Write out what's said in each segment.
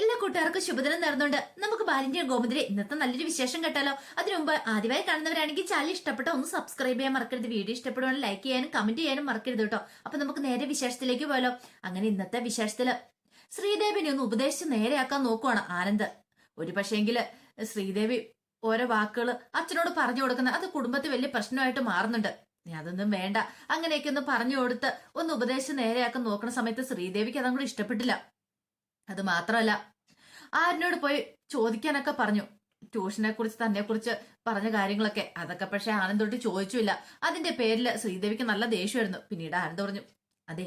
എല്ലാ കൂട്ടുകാർക്കും ശുഭദിനം നേർന്നുണ്ട് നമുക്ക് ബാലിന്റെ ഗോമതിരെ ഇന്നത്തെ നല്ലൊരു വിശേഷം കേട്ടാലോ? അതിനു മുമ്പ് ആദ്യമായി കാണുന്നവരാണെങ്കിൽ ചാനൽ ഇഷ്ടപ്പെട്ട ഒന്ന് സബ്സ്ക്രൈബ് ചെയ്യാൻ മറക്കരുത്. വീഡിയോ ഇഷ്ടപ്പെടുവാണെങ്കിൽ ലൈക്ക് ചെയ്യാനും കമന്റ് ചെയ്യാനും മറക്കരുത് കേട്ടോ. അപ്പൊ നമുക്ക് നേരെ വിശേഷത്തിലേക്ക് പോയാലോ? അങ്ങനെ ഇന്നത്തെ വിശേഷത്തിൽ ശ്രീദേവിനെ ഒന്ന് ഉപദേശിച്ച് നേരെയാക്കാൻ നോക്കുവാണ് ആനന്ദ്. ഒരു പക്ഷേങ്കിൽ ശ്രീദേവി ഓരോ വാക്കുകൾ അച്ഛനോട് പറഞ്ഞു കൊടുക്കുന്ന അത് കുടുംബത്തിൽ വലിയ പ്രശ്നമായിട്ട് മാറുന്നുണ്ട്. അതൊന്നും വേണ്ട. അങ്ങനെയൊക്കെ ഒന്ന് പറഞ്ഞു കൊടുത്ത് ഒന്ന് ഉപദേശിച്ച് നേരെയാക്കാൻ നോക്കുന്ന സമയത്ത് ശ്രീദേവിക്ക് അതങ്ങോട്ട് ഇഷ്ടപ്പെട്ടില്ല. അത് മാത്രമല്ല ആരിനോട് പോയി ചോദിക്കാനൊക്കെ പറഞ്ഞു. ട്യൂഷനെ കുറിച്ച് തന്നെ കുറിച്ച് പറഞ്ഞ കാര്യങ്ങളൊക്കെ. അതൊക്കെ പക്ഷെ ആനന്ദോട്ട് ചോദിച്ചില്ല അതിന്റെ പേരിൽ ശ്രീദേവിക്ക് നല്ല ദേഷ്യമായിരുന്നു. പിന്നീട് ആനന്ദ് പറഞ്ഞു അതെ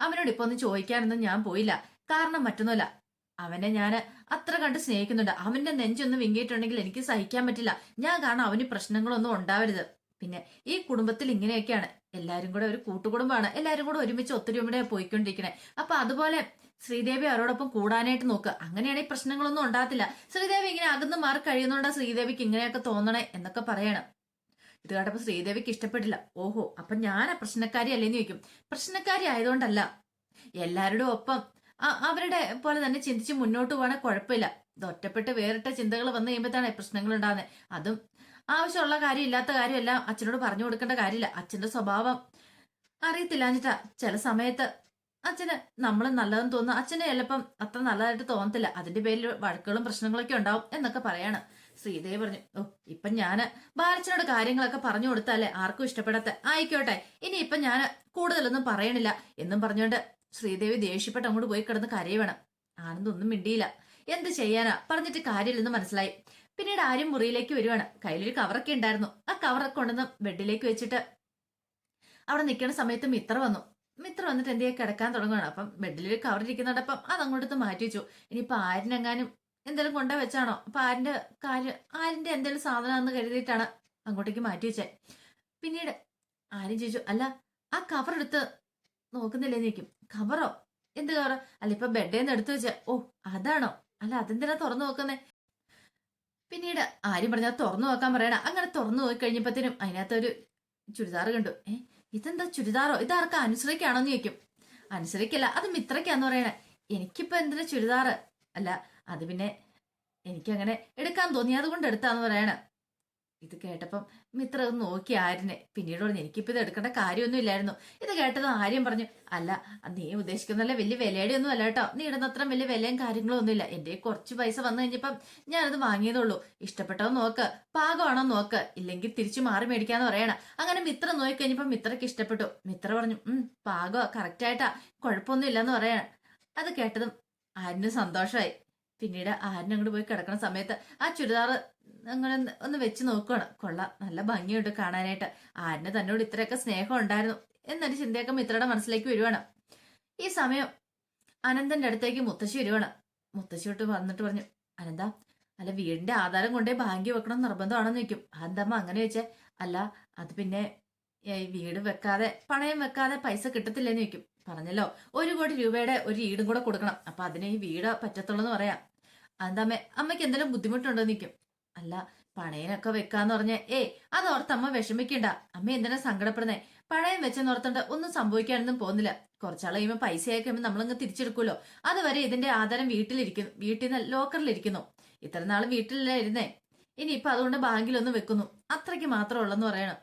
അവനോട് ഇപ്പൊ ഒന്നും ചോദിക്കാനൊന്നും ഞാൻ പോയില്ല. കാരണം മറ്റൊന്നുമല്ല. അവനെ ഞാൻ അത്ര കണ്ട് സ്നേഹിക്കുന്നുണ്ട്. അവന്റെ നെഞ്ചൊന്നും വിങ്ങിയിട്ടുണ്ടെങ്കിൽ എനിക്ക് സഹിക്കാൻ പറ്റില്ല. ഞാൻ കാരണം അവന് പ്രശ്നങ്ങളൊന്നും ഉണ്ടാവരുത്. പിന്നെ ഈ കുടുംബത്തിൽ ഇങ്ങനെയൊക്കെയാണ്. എല്ലാരും കൂടെ ഒരു കൂട്ടുകുടുംബമാണ്. എല്ലാരും കൂടെ ഒരുമിച്ച് ഒത്തിരി ഒത്തൊരുമയുടെ പോയിക്കൊണ്ടിരിക്കണേ. അപ്പൊ അതുപോലെ ശ്രീദേവി അവരോടൊപ്പം കൂടാനായിട്ട് നോക്കുക അങ്ങനെയാണെങ്കിൽ പ്രശ്നങ്ങളൊന്നും ഉണ്ടാകത്തില്ല. ശ്രീദേവി ഇങ്ങനെ അകന്ന് മാറി കഴിയുന്നോണ്ടാ ശ്രീദേവിക്ക് ഇങ്ങനെയൊക്കെ തോന്നണേ എന്നൊക്കെ പറയണം. ഇത് കേട്ടപ്പോ ശ്രീദേവിക്ക് ഇഷ്ടപ്പെട്ടില്ല. ഓഹോ അപ്പൊ ഞാൻ ആ പ്രശ്നക്കാരി അല്ലേന്ന് ചോദിക്കും. പ്രശ്നക്കാരി ആയതുകൊണ്ടല്ല. എല്ലാവരുടെ ഒപ്പം അവരുടെ പോലെ തന്നെ ചിന്തിച്ച് മുന്നോട്ട് പോകണേ കുഴപ്പമില്ല. ഒറ്റപ്പെട്ട് വേറിട്ട ചിന്തകൾ വന്നു കഴിയുമ്പോഴത്താണ് പ്രശ്നങ്ങൾ ഉണ്ടാകുന്നത്. അതും ആവശ്യമുള്ള കാര്യം ഇല്ലാത്ത കാര്യമെല്ലാം. അച്ഛനോട് പറഞ്ഞു കൊടുക്കേണ്ട കാര്യമില്ല. അച്ഛന്റെ സ്വഭാവം അറിയത്തില്ല എന്നിട്ടാ. ചില സമയത്ത് അച്ഛന് നമ്മൾ നല്ലതെന്ന് തോന്നുന്നു അച്ഛന് ചിലപ്പം അത്ര നല്ലതായിട്ട് തോന്നത്തില്ല. അതിന്റെ പേരിൽ വഴക്കുകളും പ്രശ്നങ്ങളൊക്കെ ഉണ്ടാവും എന്നൊക്കെ പറയാണ്. ശ്രീദേവി പറഞ്ഞു ഓ ഇപ്പൊ ഞാൻ ബാലച്ചനോട് കാര്യങ്ങളൊക്കെ പറഞ്ഞു കൊടുത്താലേ ആർക്കും ഇഷ്ടപ്പെടാത്ത ആയിക്കോട്ടെ ഇനി ഇപ്പൊ ഞാൻ കൂടുതലൊന്നും പറയണില്ല എന്നും പറഞ്ഞുകൊണ്ട് ശ്രീദേവി ദേഷ്യപ്പെട്ട് അങ്ങോട്ട് പോയി കിടന്ന് കരയുവാണ്. ആനന്ദൊന്നും മിണ്ടിയില്ല. എന്ത് ചെയ്യാനാ? പറഞ്ഞിട്ട് കാര്യമില്ലെന്ന് മനസ്സിലായി. പിന്നീട് ആരും മുറിയിലേക്ക് വരുവാണ്. കയ്യിലൊരു കവറൊക്കെ ഉണ്ടായിരുന്നു. ആ കവറൊക്കെ കൊണ്ടുവന്ന് ബെഡിലേക്ക് വെച്ചിട്ട് അവിടെ നിൽക്കുന്ന സമയത്ത് മിത്ര വന്നു. മിത്ര വന്നിട്ട് എന്തിയെ കിടക്കാൻ തുടങ്ങുകയാണ് അപ്പം ബെഡിൽ കവർ അപ്പം അത് അങ്ങോട്ട് മാറ്റി വെച്ചു. ഇനിയിപ്പോൾ ആരിനെങ്ങാനും എന്തെങ്കിലും കൊണ്ടു വെച്ചാണോ? അപ്പം ആരിന്റെ കാര്യം ആരിന്റെ എന്തെങ്കിലും സാധനമാണെന്ന് കരുതിയിട്ടാണ് അങ്ങോട്ടേക്ക് മാറ്റി വെച്ചേ. പിന്നീട് ആരും ചോദിച്ചു അല്ല ആ കവർ എടുത്ത് നോക്കുന്നില്ലേ? നിൽക്കും കവറോ എന്ത് കവറോ അല്ല ഇപ്പം ബെഡിൽ നിന്ന് എടുത്തു വെച്ചാൽ ഓ അതാണോ? അല്ല അതെന്തിനാ തുറന്നു നോക്കുന്നേ? പിന്നീട് ആരും പറഞ്ഞാൽ തുറന്നു നോക്കാൻ പറയണ അങ്ങനെ തുറന്നു നോക്കി കഴിഞ്ഞപ്പോഴത്തേനും അതിനകത്തൊരു ചുരിദാർ കണ്ടു. ഏ ഇതെന്താ ചുരിദാറോ? ഇതാർക്കാ അനുസരിക്കാണോന്ന് ചോദിക്കും. അനുസരിക്കല്ല അത് മിത്രക്കാന്ന് പറയണേ. എനിക്കിപ്പോ എന്തിനാ ചുരിദാറ്? അല്ല അത് പിന്നെ എനിക്കങ്ങനെ എടുക്കാൻ തോന്നി അതുകൊണ്ട് എടുത്താന്ന് പറയണ. ഇത് കേട്ടപ്പം മിത്ര ഒന്ന് നോക്കി ആര്യനെ പിന്നീട് പറഞ്ഞു എനിക്കിപ്പോ ഇത് എടുക്കേണ്ട കാര്യമൊന്നും ഇല്ലായിരുന്നു. ഇത് കേട്ടത് ആര്യം പറഞ്ഞു അല്ല നീ ഉദ്ദേശിക്കുന്നല്ല വലിയ വിലയുടെ ഒന്നും അല്ല കേട്ടോ. നീ ഇടുന്ന അത്ര വലിയ വിലയും കാര്യങ്ങളും ഒന്നുമില്ല എന്റെ കുറച്ച് പൈസ വന്നു കഴിഞ്ഞപ്പം ഞാനത് വാങ്ങിയതുള്ളൂ ഇഷ്ടപ്പെട്ടോ നോക്ക്. പാകമാണോ നോക്ക്. ഇല്ലെങ്കിൽ തിരിച്ചു മാറി മേടിക്കാന്ന് പറയണം. അങ്ങനെ മിത്ര നോക്കി കഴിഞ്ഞപ്പോൾ മിത്രക്ക് ഇഷ്ടപ്പെട്ടു. മിത്ര പറഞ്ഞു ഉം പാകോ കറക്റ്റ് ആയിട്ടാ കുഴപ്പമൊന്നും ഇല്ലെന്ന് പറയണം. അത് കേട്ടതും ആരിന് സന്തോഷമായി. പിന്നീട് ആരും അങ്ങോട്ട് പോയി കിടക്കുന്ന സമയത്ത് ആ ചുരിദാർ അങ്ങനെ ഒന്ന് വെച്ച് നോക്കുകയാണ് കൊള്ളാം നല്ല ഭംഗിയുണ്ട് കാണാനായിട്ട്. ആരിന് തന്നോട് ഇത്രയൊക്കെ സ്നേഹം ഉണ്ടായിരുന്നു എന്നൊരു ചിന്തയൊക്കെ മിത്രയുടെ മനസ്സിലേക്ക് വരുവാണ്. ഈ സമയം അനന്തന്റെ അടുത്തേക്ക് മുത്തശ്ശി വരുവാണ്. മുത്തശ്ശിയോട്ട് വന്നിട്ട് പറഞ്ഞു അനന്ത അല്ല വീടിന്റെ ആധാരം കൊണ്ടേ ബാങ്കി വെക്കണം നിർബന്ധമാണെന്ന് വെക്കും അതെന്തമ്മ അങ്ങനെ വെച്ചേ അല്ല അത് പിന്നെ വീട് വെക്കാതെ പണയം വെക്കാതെ പൈസ കിട്ടത്തില്ലെന്ന് ചോദിക്കും. പറഞ്ഞല്ലോ. ഒരു കോടി രൂപയുടെ ഒരു ഈടും കൂടെ കൊടുക്കണം. അപ്പൊ അതിനെ ഈ വീട് പറ്റത്തുള്ളൂ എന്ന് പറയാം അതെന്താമ്മേ അമ്മയ്ക്ക് എന്തെങ്കിലും ബുദ്ധിമുട്ടുണ്ടോ നിൽക്കും അല്ല പണയനൊക്കെ വെക്കാന്ന് പറഞ്ഞ ഏ അത് ഓർത്ത് അമ്മ വിഷമിക്കണ്ട. അമ്മ എന്തിനാ സങ്കടപ്പെടുന്നേ? പണയം വെച്ചെന്ന് ഓർത്തോണ്ട് ഒന്നും സംഭവിക്കാനൊന്നും പോകുന്നില്ല. കുറച്ചാൾ കഴിയുമ്പോൾ പൈസ അയക്കുമ്പോൾ നമ്മളങ്ങ് തിരിച്ചെടുക്കുമല്ലോ. അതുവരെ ഇതിന്റെ ആധാരം വീട്ടിലിരിക്കുന്നു വീട്ടിൽ നിന്ന് ലോക്കറിലിരിക്കുന്നു. ഇത്ര നാളും വീട്ടിലല്ല ഇരുന്നേ? ഇനിയിപ്പൊ അതുകൊണ്ട് ബാങ്കിലൊന്നും വെക്കുന്നു. അത്രയ്ക്ക് മാത്രമേ ഉള്ളെന്ന് പറയണം.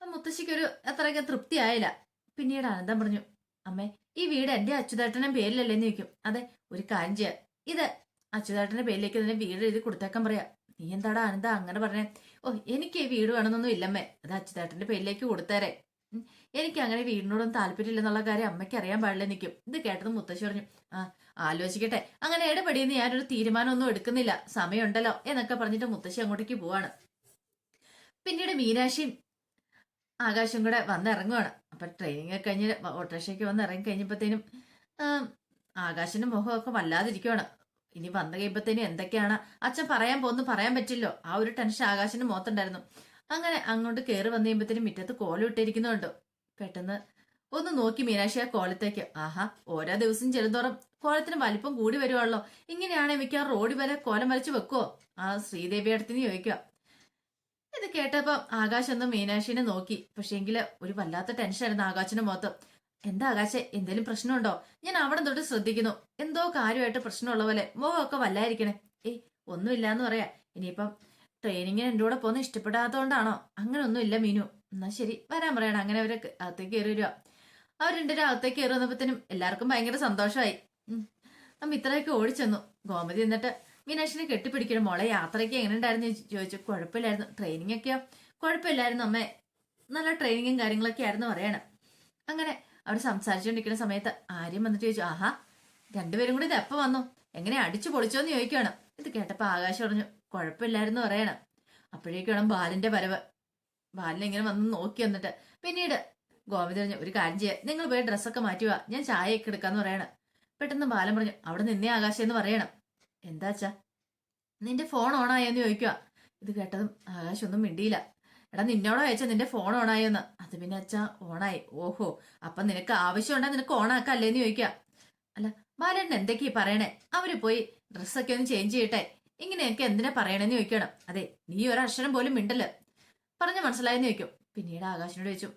മുത്തശ്ശിക്കൊരു അത്രയ്ക്ക് തൃപ്തി ആയില്ല പിന്നീട് അനന്തം പറഞ്ഞു അമ്മേ ഈ വീട് എന്റെ അച്യുതേട്ടന്റെ പേരിലല്ലേന്ന് ചോദിക്കും. അതെ ഒരു കാര്യം ചെയ്യാം. ഇത് അച്യുതേട്ടന്റെ പേരിലേക്ക് തന്നെ വീട് എഴുതി കൊടുത്തേക്കാൻ പറയാം. നീ എന്താടാ അനന്ത അങ്ങനെ പറഞ്ഞേ? ഓ എനിക്ക് ഈ വീട് വേണമെന്നൊന്നും ഇല്ലമ്മേ. അത് അച്യുതേട്ടന്റെ പേരിലേക്ക് കൊടുത്തേരെ. എനിക്ക് അങ്ങനെ വീടിനോടൊന്നും താല്പര്യമില്ലെന്നുള്ള കാര്യം അമ്മയ്ക്ക് അറിയാൻ പാടില്ല നിൽക്കും ഇത് കേട്ടത് മുത്തശ്ശി പറഞ്ഞു. ആ ആലോചിക്കട്ടെ. അങ്ങനെ ഇടപെടിയെന്ന് ഞാനൊരു തീരുമാനമൊന്നും എടുക്കുന്നില്ല. സമയമുണ്ടല്ലോ എന്നൊക്കെ പറഞ്ഞിട്ട് മുത്തശ്ശി അങ്ങോട്ടേക്ക് പോവാണ്. പിന്നീട് മീനാശിയും ആകാശം കൂടെ വന്നിറങ്ങുവാണ്. അപ്പൊ ട്രെയിനിങ് ഒക്കെ കഴിഞ്ഞ് ഓട്ടോറിക്ഷയ്ക്ക് വന്ന് ഇറങ്ങി കഴിഞ്ഞപ്പോഴത്തേനും ആകാശിന്റെ മുഖമൊക്കെ വല്ലാതിരിക്കുവാണ്. ഇനി വന്നു കഴിയുമ്പോഴത്തേനും എന്തൊക്കെയാണ്? അച്ഛൻ പറയാൻ പോകുന്നു പറയാൻ പറ്റില്ലോ. ആ ഒരു ടെൻഷൻ ആകാശിന്റെ മുഖത്തുണ്ടായിരുന്നു. അങ്ങനെ അങ്ങോട്ട് കയറി വന്നു കഴിയുമ്പോഴത്തേനും മുറ്റത്ത് കോലം ഇട്ടിരിക്കുന്നുണ്ട് പെട്ടെന്ന് ഒന്ന് നോക്കി മീനാക്ഷി ആ കോലത്തേക്ക്. ആഹാ ഓരോ ദിവസം ചെല്ലുന്തോറും കോലത്തിന് വലിപ്പം കൂടി വരുവാണല്ലോ. ഇങ്ങനെയാണെങ്കിൽ മിക്ക റോഡ് വരെ കോലം വരച്ച് വെക്കുവോ? ആ ശ്രീദേവി അടുത്തിന് ചോദിക്കുക ഇത് കേട്ടപ്പം ആകാശ് ഒന്ന് മീനാക്ഷിനെ നോക്കി. പക്ഷേങ്കിൽ ഒരു വല്ലാത്ത ടെൻഷനായിരുന്നു ആകാശിന്റെ മുഖത്ത്. എന്താ ആകാശെ എന്തേലും പ്രശ്നമുണ്ടോ? ഞാൻ അവിടെ തൊട്ട് ശ്രദ്ധിക്കുന്നു. എന്തോ കാര്യമായിട്ട് പ്രശ്നമുള്ള പോലെ. മുഖമൊക്കെ വല്ലായിരിക്കണേ. ഏയ് ഒന്നുമില്ല എന്ന് പറയാ. ഇനിയിപ്പം ട്രെയിനിങ്ങിന് എന്റെ കൂടെ പോകുന്ന ഇഷ്ടപ്പെടാത്തതുകൊണ്ടാണോ അങ്ങനെ ഒന്നുമില്ല മീനു. എന്നാ ശരി വരാൻ പറയണം. അങ്ങനെ അവരെ അകത്തേക്ക് കയറി വരിക. അവർ രണ്ടുപേരും അകത്തേക്ക് കയറി വന്നപ്പോഴത്തേനും എല്ലാവർക്കും ഭയങ്കര സന്തോഷമായി. നമ്മ ഇത്രയൊക്കെ ഓടിച്ചെന്നു. ഗോമതി എന്നിട്ട് മീനാക്ഷിനെ കെട്ടിപ്പിടിക്കണം മോളെ യാത്രയ്ക്ക് എങ്ങനെ ഉണ്ടായിരുന്നു ചോദിച്ചു. കുഴപ്പമില്ലായിരുന്നു. ട്രെയിനിങ് ഒക്കെയോ കുഴപ്പമില്ലായിരുന്നു. അമ്മേ നല്ല ട്രെയിനിങ്ങും കാര്യങ്ങളൊക്കെ ആയിരുന്നു പറയണം. അങ്ങനെ അവർ സംസാരിച്ചുകൊണ്ടിരിക്കുന്ന സമയത്ത് ആര്യം വന്നിട്ട് ചോദിച്ചു ആഹാ രണ്ടുപേരും കൂടി ഇത് എപ്പോ വന്നു? എങ്ങനെ അടിച്ചു പൊളിച്ചോന്ന് ചോദിക്കുകയാണ് ഇത് കേട്ടപ്പോൾ ആകാശം പറഞ്ഞു കുഴപ്പമില്ലായിരുന്നു പറയണം. അപ്പോഴേക്കാണ് ബാലിന്റെ വരവ്. ബാലൻ ഇങ്ങനെ വന്ന് നോക്കി വന്നിട്ട് പിന്നീട് ഗോവിന്ദ പറഞ്ഞു ഒരു കാര്യം ചെയ്യാം നിങ്ങൾ പോയി ഡ്രസ്സൊക്കെ മാറ്റുക ഞാൻ ചായയൊക്കെ എടുക്കാന്ന് പറയണം. പെട്ടെന്ന് ബാലൻ പറഞ്ഞു അവിടെ നിന്നേ ആകാശം എന്ന് പറയണം. എന്താച്ചാ നിന്റെ ഫോൺ ഓണായെന്ന് ചോദിക്കുക ഇത് കേട്ടതും ആകാശൊന്നും മിണ്ടിയില്ല. എടാ നിന്നോടോ അയച്ചാ നിന്റെ ഫോൺ ഓണായെന്ന് അത് പിന്നെ അച്ഛാ ഓണായി ഓഹോ അപ്പൊ നിനക്ക് ആവശ്യമുണ്ടാ നിനക്ക് ഓണാക്കല്ലേന്ന് ചോദിക്കുക അല്ല ബാലേട്ടൻ എന്തൊക്കെയാ പറയണേ? അവർ പോയി ഡ്രസ്സൊക്കെ ഒന്ന് ചേഞ്ച് ചെയ്യട്ടെ. ഇങ്ങനെ എനിക്ക് എന്തിനാ പറയണെന്ന് ചോദിക്കണം അതെ നീ ഒരക്ഷരം പോലും മിണ്ടല്ലേ? പറഞ്ഞ മനസ്സിലായെന്ന് ചോദിക്കും. പിന്നീട് ആകാശിനോട് ചോദിച്ചു.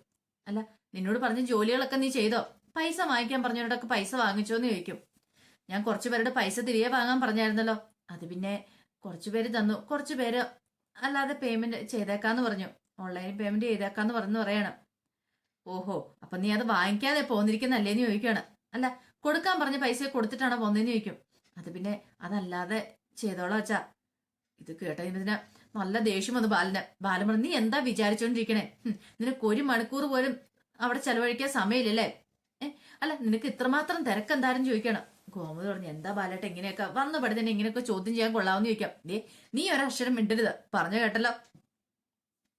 അല്ല നിന്നോട് പറഞ്ഞ ജോലികളൊക്കെ നീ ചെയ്തോ? പൈസ വാങ്ങിക്കാൻ പറഞ്ഞവരോടൊക്കെ പൈസ വാങ്ങിച്ചോന്ന് ചോദിക്കും. ഞാൻ കുറച്ചു പേരുടെ പൈസ തിരികെ വാങ്ങാൻ പറഞ്ഞായിരുന്നല്ലോ. അത് പിന്നെ കുറച്ചു പേര് തന്നു. കുറച്ചു പേര് അല്ലാതെ പേയ്മെന്റ് ചെയ്തേക്കാന്ന് പറഞ്ഞു. ഓൺലൈൻ പേയ്മെന്റ് ചെയ്തേക്കാന്ന് പറഞ്ഞു പറയണം. ഓഹോ അപ്പൊ നീ അത് വാങ്ങിക്കാതെ പോന്നിരിക്കുന്നല്ലേന്ന് ചോദിക്കുകയാണ്. അല്ല കൊടുക്കാൻ പറഞ്ഞ പൈസ കൊടുത്തിട്ടാണോ പോന്നതെന്ന് ചോദിക്കും. അത് പിന്നെ അതല്ലാതെ ചെയ്തോളാം അച്ഛാ. ഇത് കേട്ടതിന് നല്ല ദേഷ്യം വന്നു ബാലന്. ബാലൻ പറഞ്ഞു നീ എന്താ വിചാരിച്ചോണ്ടിരിക്കണേ? നിനക്ക് ഒരു മണിക്കൂർ പോലും അവിടെ ചെലവഴിക്കാൻ സമയമില്ലല്ലേ? അല്ല നിനക്ക് ഇത്രമാത്രം തിരക്കെന്താരും ചോദിക്കണം ഗോമതി പറഞ്ഞു എന്താ ബാലേട്ട ഇങ്ങനെയൊക്കെ? വന്ന പഠിത്തന്നെ തന്നെ ഇങ്ങനെയൊക്കെ ചോദ്യം ചെയ്യാൻ കൊള്ളാമെന്ന് ചോദിക്കാം. ദേ നീ ഒരക്ഷരം മിണ്ടരുത് പറഞ്ഞു കേട്ടല്ലോ.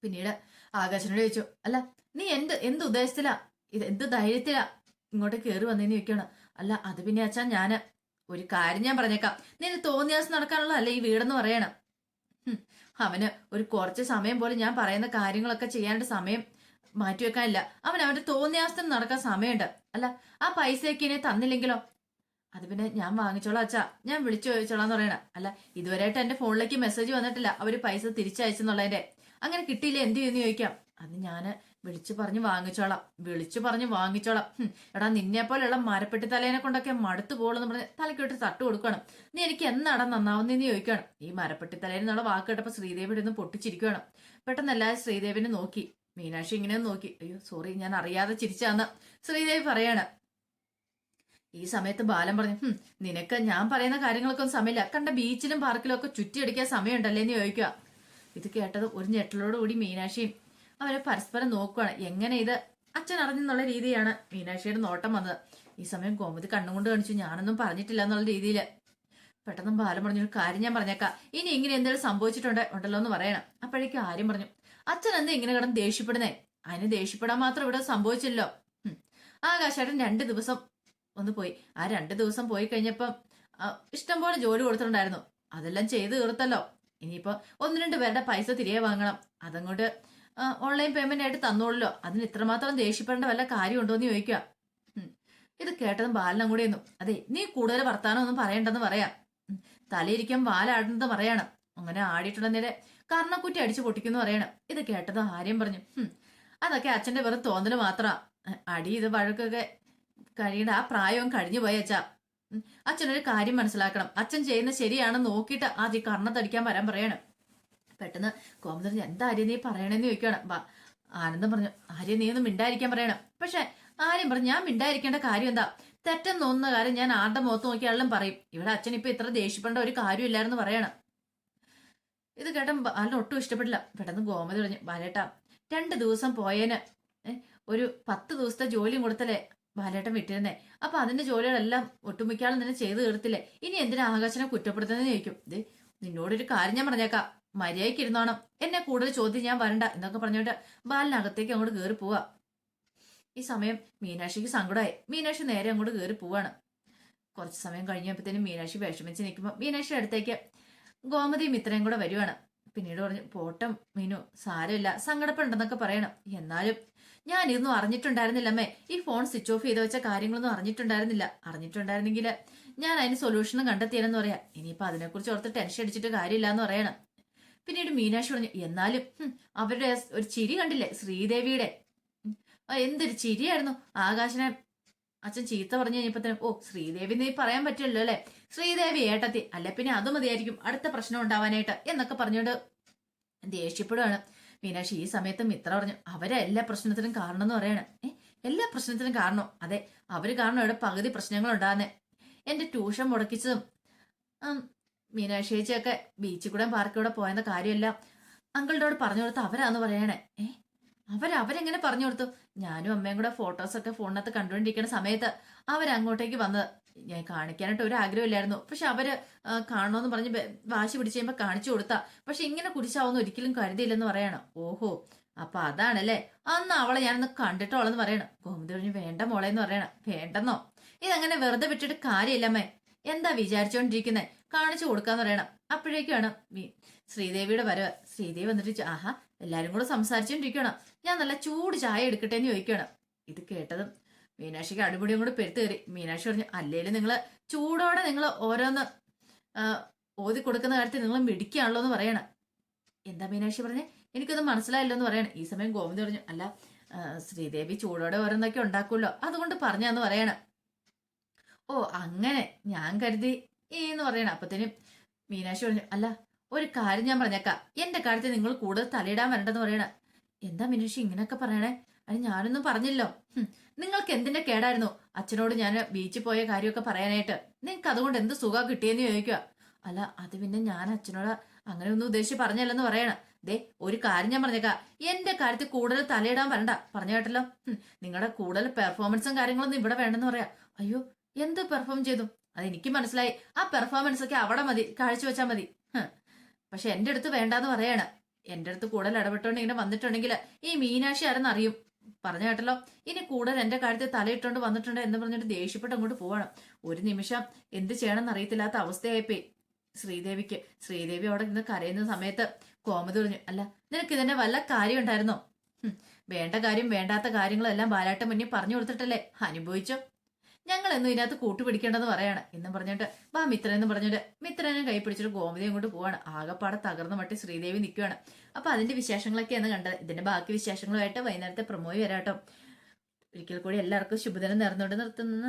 പിന്നീട് ആകാശനോട് ചോദിച്ചു അല്ല നീ എന്ത് എന്ത് ഉദ്ദേശത്തിലാ? ഇത് എന്ത് ധൈര്യത്തിലാ ഇങ്ങോട്ട് കയറി വന്നേന്ന് ചോദിക്കണം അല്ല അത് പിന്നെ അച്ഛാ ഞാൻ ഒരു കാര്യം ഞാൻ പറഞ്ഞേക്കാം. നിന് തോന്നിയാസം നടക്കാനുള്ളതല്ല ഈ വീടെന്ന് പറയണം? അവന് ഒരു കുറച്ച് സമയം പോലും ഞാൻ പറയുന്ന കാര്യങ്ങളൊക്കെ ചെയ്യാനായിട്ട് സമയം മാറ്റിവെക്കാനില്ല. അവൻ അവന്റെ തോന്നിയാസം നടക്കാൻ സമയമുണ്ട്. അല്ല ആ പൈസയൊക്കെ ഇനി തന്നില്ലെങ്കിലോ? അത് പിന്നെ ഞാൻ വാങ്ങിച്ചോളാം അച്ഛാ. ഞാൻ വിളിച്ചു ചോദിച്ചോളാന്ന് പറയണ. അല്ല ഇതുവരെയായിട്ട് എന്റെ ഫോണിലേക്ക് മെസ്സേജ് വന്നിട്ടില്ല. അവർ പൈസ തിരിച്ചയച്ചെന്നുള്ളതിന്റെ അങ്ങനെ കിട്ടിയില്ല എന്ത് ചെയ്യുന്നു ചോദിക്കാം. അത് ഞാൻ വിളിച്ചു പറഞ്ഞ് വാങ്ങിച്ചോളാം. വിളിച്ചു പറഞ്ഞ് വാങ്ങിച്ചോളാം. എടാ നിന്നെ പോലെയുള്ള മരപ്പെട്ടി തലേനെ കൊണ്ടൊക്കെ മടുത്തു പോകണമെന്ന് പറഞ്ഞ് തലക്കിട്ട് തട്ട് കൊടുക്കണം നീ എനിക്ക് എന്നാടാ നന്നാവുന്നതെന്ന് ചോദിക്കണം ഈ മരപ്പെട്ടി തലേനെ എന്നുള്ള വാക്ക് കേട്ടപ്പോ ശ്രീദേവിയുടെ ഒന്ന് പൊട്ടിച്ചിരിക്കുകയാണ്. പെട്ടെന്ന് എല്ലാവരും ശ്രീദേവിനെ നോക്കി. മീനാക്ഷി ഇങ്ങനെ നോക്കി. അയ്യോ സോറി ഞാൻ അറിയാതെ ചിരിച്ചാന്ന് ശ്രീദേവി പറയാണ്. ഈ സമയത്ത് ബാലൻ പറഞ്ഞു "ഹും, നിനക്ക് ഞാൻ പറയുന്ന കാര്യങ്ങളൊക്കെ ഒന്നും സമയമില്ല. കണ്ട ബീച്ചിലും പാർക്കിലും ഒക്കെ ചുറ്റിയടിക്കാൻ സമയമുണ്ടല്ലേ എന്ന് ചോദിക്കുക. ഇത് കേട്ടത് ഒരു ഞെട്ടലോടുകൂടി മീനാക്ഷിയും അവരെ പരസ്പരം നോക്കുകയാണ് എങ്ങനെ ഇത്? അച്ഛൻ അറിഞ്ഞെന്നുള്ള രീതിയാണ് മീനാക്ഷിയുടെ നോട്ടം വന്നത്. ഈ സമയം കോമതി കണ്ണുകൊണ്ട് കാണിച്ചു ഞാനൊന്നും പറഞ്ഞിട്ടില്ല എന്നുള്ള രീതിയിൽ പെട്ടെന്ന് ബാലൻ പറഞ്ഞു "ഒരു കാര്യം ഞാൻ പറഞ്ഞേക്കാം. ഇനി ഇങ്ങനെ എന്തെങ്കിലും സംഭവിച്ചിട്ടുണ്ട് ഉണ്ടല്ലോ എന്ന് പറയണം. അപ്പോഴേക്കും ആര്യം പറഞ്ഞു അച്ഛൻ എന്താ ഇങ്ങനെ കിടന്ന് ദേഷ്യപ്പെടുന്നേ? അതിന് ദേഷ്യപ്പെടാൻ മാത്രം ഇവിടെ സംഭവിച്ചില്ലോ. ആകാശേട്ടൻ രണ്ട് ദിവസം ഒന്ന് പോയി. ആ രണ്ട് ദിവസം പോയി കഴിഞ്ഞപ്പം ഇഷ്ടം ഇഷ്ടംപോലെ ജോലി കൊടുത്തിട്ടുണ്ടായിരുന്നു. അതെല്ലാം ചെയ്ത് തീർത്തല്ലോ. ഇനിയിപ്പോ ഒന്ന് രണ്ട് പേരുടെ പൈസ തിരികെ വാങ്ങണം. അതങ്ങോട്ട് ഓൺലൈൻ പേയ്മെന്റ് ആയിട്ട് തന്നോളല്ലോ. അതിന് ഇത്രമാത്രം ദേഷ്യപ്പെടേണ്ട വല്ല കാര്യമുണ്ടോ എന്ന് ചോദിക്കുക ഇത് കേട്ടതും ബാലനം കൂടെ അതെ നീ കൂടുതൽ വർത്താനം ഒന്നും പറയണ്ടെന്ന് പറയാം. തലയിരിക്കാൻ വാലാടുന്നത് പറയണം. അങ്ങനെ ആടിയിട്ടുണ്ടെന്നേരെ കർണക്കുറ്റി അടിച്ചു പൊട്ടിക്കുന്നു പറയണം. ഇത് കേട്ടത് ആര്യം പറഞ്ഞു. അതൊക്കെ അച്ഛന്റെ വെറും തോന്നൽ മാത്രമാ അടി ഇത് വഴക്കൊക്കെ കഴിയേണ്ട ആ പ്രായവും കഴിഞ്ഞു പോയ അച്ഛാ. അച്ഛനൊരു കാര്യം മനസ്സിലാക്കണം. അച്ഛൻ ചെയ്യുന്ന ശരിയാണെന്ന് നോക്കിയിട്ട് ആദ്യം കർണത്തടിക്കാൻ വരാൻ പറയണം. പെട്ടെന്ന് കോമതർ എന്താ ആര്യ നീ പറയണെന്ന് ചോദിക്കുകയാണ്. ബാ- ആനന്ദം പറഞ്ഞു ആര്യ നീ ഒന്നും മിണ്ടായിരിക്കാൻ പറയണം. പക്ഷെ ആര്യം പറഞ്ഞു ഞാൻ മിണ്ടായിരിക്കേണ്ട കാര്യം എന്താ? തെറ്റെന്ന് തോന്നുന്ന കാര്യം ഞാൻ ആരുടെ മുഖത്ത് നോക്കിയാലും പറയും. ഇവിടെ അച്ഛൻ ഇപ്പൊ ഇത്ര ദേഷ്യപ്പെടേണ്ട ഒരു കാര്യമില്ലായിരുന്നു പറയണം. ഇത് കേട്ട ബാലിന് ഒട്ടും ഇഷ്ടപ്പെട്ടില്ല. പെട്ടെന്ന് ഗോമതി പറഞ്ഞു ബാലേട്ടാ രണ്ട് ദിവസം പോയേന് ഒരു പത്ത് ദിവസത്തെ ജോലിയും കൊടുത്തല്ലേ? ബാലേട്ടൻ വിട്ടിരുന്നേ അപ്പൊ അതിന്റെ ജോലികളെല്ലാം ഒട്ടുമിക്കാളും തന്നെ ചെയ്തു തീർത്തില്ലേ? ഇനി എന്തിനാ ആകാശനെ കുറ്റപ്പെടുത്തുന്നതെന്ന് ചോദിക്കും. ഇത് നിന്നോടൊരു കാര്യം ഞാൻ പറഞ്ഞേക്കാം. മര്യാദയ്ക്ക് ഇരുന്നോണം. എന്നെ കൂടുതൽ ചോദ്യം ഞാൻ വരണ്ട എന്നൊക്കെ പറഞ്ഞോണ്ട് ബാലിനകത്തേക്ക് അങ്ങോട്ട് കയറി പോവാ. ഈ സമയം മീനാക്ഷിക്ക് സങ്കടമായി. മീനാക്ഷി നേരെ അങ്ങോട്ട് കയറി പോവാണ്. കുറച്ച് സമയം കഴിഞ്ഞപ്പോഴത്തേനും മീനാക്ഷി വിഷമിച്ച് നിൽക്കുമ്പോൾ മീനാക്ഷിയുടെ അടുത്തേക്ക് ഗോമതി ഇത്രയും കൂടെ വരുവാണ്. പിന്നീട് പറഞ്ഞു പോട്ടം മീനു സാരമില്ല. സങ്കടപ്പെടുണ്ടെന്നൊക്കെ പറയണം. എന്നാലും ഞാൻ ഇതൊന്നും അറിഞ്ഞിട്ടുണ്ടായിരുന്നില്ലമ്മേ. ഈ ഫോൺ സ്വിച്ച് ഓഫ് ചെയ്ത് വെച്ച കാര്യങ്ങളൊന്നും അറിഞ്ഞിട്ടുണ്ടായിരുന്നില്ല. അറിഞ്ഞിട്ടുണ്ടായിരുന്നെങ്കിൽ ഞാൻ അതിന് സൊല്യൂഷനും കണ്ടെത്തിയെന്ന് പറയാം. ഇനിയിപ്പോൾ അതിനെക്കുറിച്ച് ഓർത്ത് ടെൻഷൻ അടിച്ചിട്ട് കാര്യമില്ല എന്ന് പറയണം. പിന്നീട് മീനാക്ഷി പറഞ്ഞു എന്നാലും അവരുടെ ഒരു ചിരി കണ്ടില്ലേ? ശ്രീദേവിയുടെ. എന്തൊരു ചിരിയായിരുന്നു. ആകാശനെ അച്ഛൻ ചീത്ത പറഞ്ഞു കഴിഞ്ഞപ്പോ ഓ ശ്രീദേവി നീ പറയാൻ പറ്റില്ലല്ലോ അല്ലെ? ശ്രീദേവി ഏട്ടത്തി. അല്ല പിന്നെ അത് മതിയായിരിക്കും. അടുത്ത പ്രശ്നം ഉണ്ടാവാനായിട്ട് എന്നൊക്കെ പറഞ്ഞുകൊണ്ട് ദേഷ്യപ്പെടുകയാണ് മീനാക്ഷി ഈ സമയത്ത് മിത്ര പറഞ്ഞു. അവരെ എല്ലാ പ്രശ്നത്തിനും കാരണം എന്ന് പറയാണ്. ഏഹ് എല്ലാ പ്രശ്നത്തിനും കാരണം? അതെ അവർ കാരണം ഇവിടെ പകുതി പ്രശ്നങ്ങൾ ഉണ്ടാകുന്നേ എന്റെ ട്യൂഷൻ മുടക്കിച്ചതും മീനാക്ഷി ചേച്ചിയൊക്കെ ബീച്ചിൽ കൂടെ പാർക്കിൽ കൂടെ പോയെന്ന കാര്യമെല്ലാം. അങ്കിളിനോട് പറഞ്ഞു കൊടുത്ത് അവരാന്ന് പറയണേ. ഏഹ് അവരെങ്ങനെ പറഞ്ഞു കൊടുത്തു? ഞാനും അമ്മയും കൂടെ ഫോട്ടോസൊക്കെ ഫോണിനകത്ത് കണ്ടുകൊണ്ടിരിക്കുന്ന സമയത്ത് അവരങ്ങോട്ടേക്ക് വന്നത്. ഞാൻ കാണിക്കാനായിട്ട് ഒരു ആഗ്രഹമില്ലായിരുന്നു പക്ഷെ അവർ കാണണമെന്ന് പറഞ്ഞ് വാശി പിടിച്ച് കഴിയുമ്പോൾ കാണിച്ചു കൊടുത്താ. പക്ഷെ ഇങ്ങനെ കുടിച്ചാവുന്ന ഒരിക്കലും കരുതിയില്ലെന്ന് പറയണം. ഓഹോ അപ്പൊ അതാണല്ലേ? അന്ന് അവളെ ഞാനൊന്ന് കണ്ടിട്ടോളെന്ന് പറയണം. ഗോമതി പറഞ്ഞു വേണ്ട മോളെ എന്ന് പറയണം. വേണ്ടെന്നോ? ഇതങ്ങനെ വെറുതെ വിട്ടിട്ട് കാര്യമില്ലമ്മേ എന്താ വിചാരിച്ചോണ്ടിരിക്കുന്നേ? കാണിച്ചു കൊടുക്കാന്ന് പറയണം. അപ്പോഴേക്കാണ് ശ്രീദേവിയുടെ വരവ്. ശ്രീദേവി വന്നിട്ട് ആഹാ എല്ലാരും കൂടെ സംസാരിച്ചോണ്ടിരിക്കണം ഞാൻ നല്ല ചൂട് ചായ എടുക്കട്ടെ എന്ന് ചോദിക്കണം ഇത് കേട്ടതും മീനാക്ഷിക്ക് അടിപൊളിയും കൂടെ പെരുത്ത് കയറി. മീനാക്ഷി പറഞ്ഞു അല്ലേലും നിങ്ങൾ ചൂടോടെ നിങ്ങൾ ഓരോന്ന് ഓതി കൊടുക്കുന്ന കാര്യത്തിൽ നിങ്ങൾ മിടിക്കുകയാണല്ലോ എന്ന് പറയണം. എന്താ മീനാക്ഷി പറഞ്ഞേ? എനിക്കൊന്നും മനസ്സിലായില്ലോ എന്ന് പറയണം. ഈ സമയം ഗോവിന്ദ് പറഞ്ഞു അല്ല ശ്രീദേവി ചൂടോടെ ഓരോന്നൊക്കെ ഉണ്ടാക്കുമല്ലോ അതുകൊണ്ട് പറഞ്ഞാന്ന് പറയണം. ഓ അങ്ങനെ ഞാൻ കരുതി എന്ന് പറയണം. അപ്പത്തേനും മീനാക്ഷി പറഞ്ഞു അല്ല ഒരു കാര്യം ഞാൻ പറഞ്ഞേക്കാം. എന്റെ കാര്യത്തിൽ നിങ്ങൾ കൂടുതൽ തലയിടാൻ വരണ്ടെന്ന് പറയണ. എന്താ മീനാക്ഷി ഇങ്ങനെയൊക്കെ പറയണേ? അത് ഞാനൊന്നും പറഞ്ഞില്ലോ. നിങ്ങൾക്ക് എന്തിന്റെ കേടായിരുന്നു? അച്ഛനോട് ഞാൻ ബീച്ചിൽ പോയ കാര്യമൊക്കെ പറയാനായിട്ട്. നിങ്ങൾക്ക് അതുകൊണ്ട് എന്ത് സുഖം കിട്ടിയെന്ന് ചോദിക്കുക അല്ല അത് പിന്നെ ഞാൻ അച്ഛനോട് അങ്ങനെ ഒന്നും ഉദ്ദേശിച്ച് പറഞ്ഞല്ലെന്ന് പറയണ. ദേ ഒരു കാര്യം ഞാൻ പറഞ്ഞേക്കാം. എന്റെ കാര്യത്തിൽ കൂടുതൽ തലയിടാൻ വരണ്ട. പറഞ്ഞു കേട്ടല്ലോ. നിങ്ങളുടെ കൂടുതൽ പെർഫോമൻസും കാര്യങ്ങളൊന്നും ഇവിടെ വേണ്ടെന്ന് പറയാ. അയ്യോ എന്ത് പെർഫോം ചെയ്തു? അതെനിക്ക് മനസ്സിലായി. ആ പെർഫോമൻസ് ഒക്കെ അവിടെ മതി. കാഴ്ചവെച്ചാൽ മതി. പക്ഷെ എന്റെ അടുത്ത് വേണ്ടാന്ന് പറയാണ്. എന്റെ അടുത്ത് കൂടുതൽ ഇടപെട്ടോണ്ട് ഇങ്ങനെ വന്നിട്ടുണ്ടെങ്കിൽ ഈ മീനാക്ഷി ആരെന്ന് അറിയും. പറഞ്ഞു കേട്ടല്ലോ. ഇനി കൂടുതൽ എന്റെ കാര്യത്തിൽ തലയിട്ടോണ്ട് വന്നിട്ടുണ്ട് എന്ന് പറഞ്ഞിട്ട് ദേഷ്യപ്പെട്ട് അങ്ങോട്ട് പോവാണ്. ഒരു നിമിഷം എന്ത് ചെയ്യണമെന്ന് അറിയത്തില്ലാത്ത അവസ്ഥയായിപ്പോയി. ശ്രീദേവിക്ക്. ശ്രീദേവി അവിടെ നിന്ന് കരയുന്ന സമയത്ത് കോമതി പറഞ്ഞു അല്ല നിനക്ക് ഇതിന്റെ വല്ല കാര്യം ഉണ്ടായിരുന്നോ? വേണ്ട കാര്യം വേണ്ടാത്ത കാര്യങ്ങളെല്ലാം ബാലാട്ടം മുന്നേ പറഞ്ഞു കൊടുത്തിട്ടല്ലേ. അനുഭവിച്ചോ. ഞങ്ങൾ എന്നും ഇതിനകത്ത് കൂട്ടുപിടിക്കേണ്ടെന്ന് പറയാണ്. എന്നും പറഞ്ഞിട്ട് വാ മിത്രൻ എന്ന് പറഞ്ഞിട്ട് മിത്രനെ കൈ പിടിച്ചിട്ട് ഗോമതി അങ്ങോട്ട് പോവാണ്. ആകെപ്പാടെ തകർന്ന മട്ടി ശ്രീദേവി നിൽക്കുകയാണ് അപ്പൊ അതിന്റെ വിശേഷങ്ങളൊക്കെയാണ് കണ്ടത്. ഇതിന്റെ ബാക്കി വിശേഷങ്ങളുമായിട്ട് വൈകുന്നേരത്തെ പ്രമോയി വരാട്ടോ. ഒരിക്കൽ കൂടി എല്ലാവർക്കും ശുഭദിനം നേർന്നുകൊണ്ട് നിർത്തുന്നു.